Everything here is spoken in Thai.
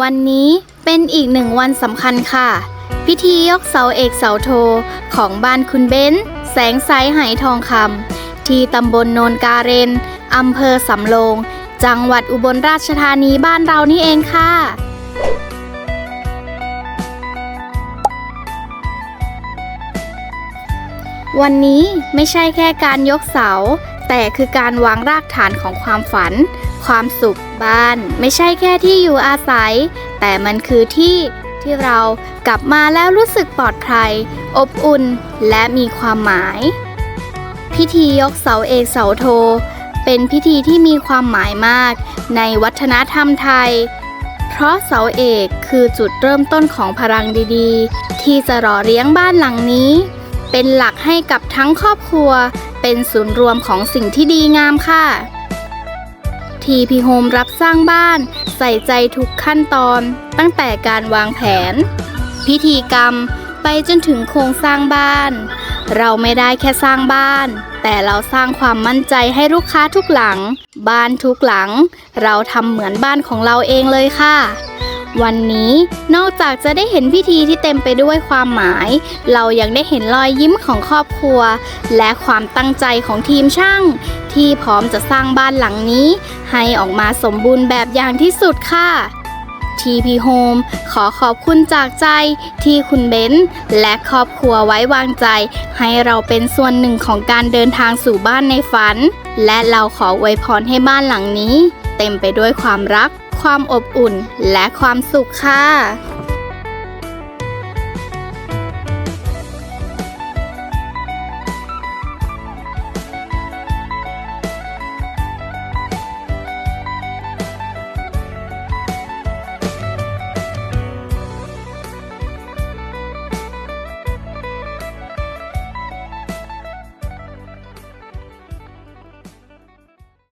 วันนี้เป็นอีกหนึ่งวันสำคัญค่ะ พิธียกเสาเอกเสาโทของบ้านคุณเบ้นแสงใสไหทองคำที่ตำบลโนนกาเรนอำเภอสำโรง จังหวัดอุบลราชธานีบ้านเรานี่เองค่ะวันนี้ไม่ใช่แค่การยกเสา แต่คือการวางรากฐานของความฝัน ความสุขบ้าน ไม่ใช่แค่ที่อยู่อาศัย แต่มันคือที่ที่เรากลับมาแล้วรู้สึกปลอดภัย อบอุ่น และมีความหมาย พิธียกเสาเอกเสาโท เป็นพิธีที่มีความหมายมาก ในวัฒนธรรมไทย เพราะเสาเอกคือจุดเริ่มต้นของพลังดีๆ ที่จะรอเลี้ยงบ้านหลังนี้ เป็นหลักให้กับทั้งครอบครัว เป็นศูนย์รวมของสิ่งที่ดีงามค่ะทีพีโฮมรับสร้างบ้านใส่ใจทุกขั้นตอน ตั้งแต่การวางแผน พิธีกรรมไปจนถึงโครงสร้างบ้าน เราไม่ได้แค่สร้างบ้าน แต่เราสร้างความมั่นใจให้ลูกค้าทุกหลัง บ้านทุกหลัง เราทำเหมือนบ้านของเราเองเลยค่ะ วันนี้นอกจากจะได้เห็นพิธีที่เต็มไปด้วยความหมาย เรายังได้เห็นรอยยิ้มของครอบครัว และความตั้งใจของทีมช่าง ที่พร้อมจะสร้างบ้านหลังนี้ ให้ออกมาสมบูรณ์แบบอย่างที่สุดค่ะ TP Home ขอขอบคุณจากใจที่คุณเบนซ์และครอบครัวไว้วางใจ ให้เราเป็นส่วนหนึ่งของการเดินทางสู่บ้านในฝัน และเราขออวยพรให้บ้านหลังนี้ เต็มไปด้วยความรัก ความอบอุ่นและความสุขค่ะ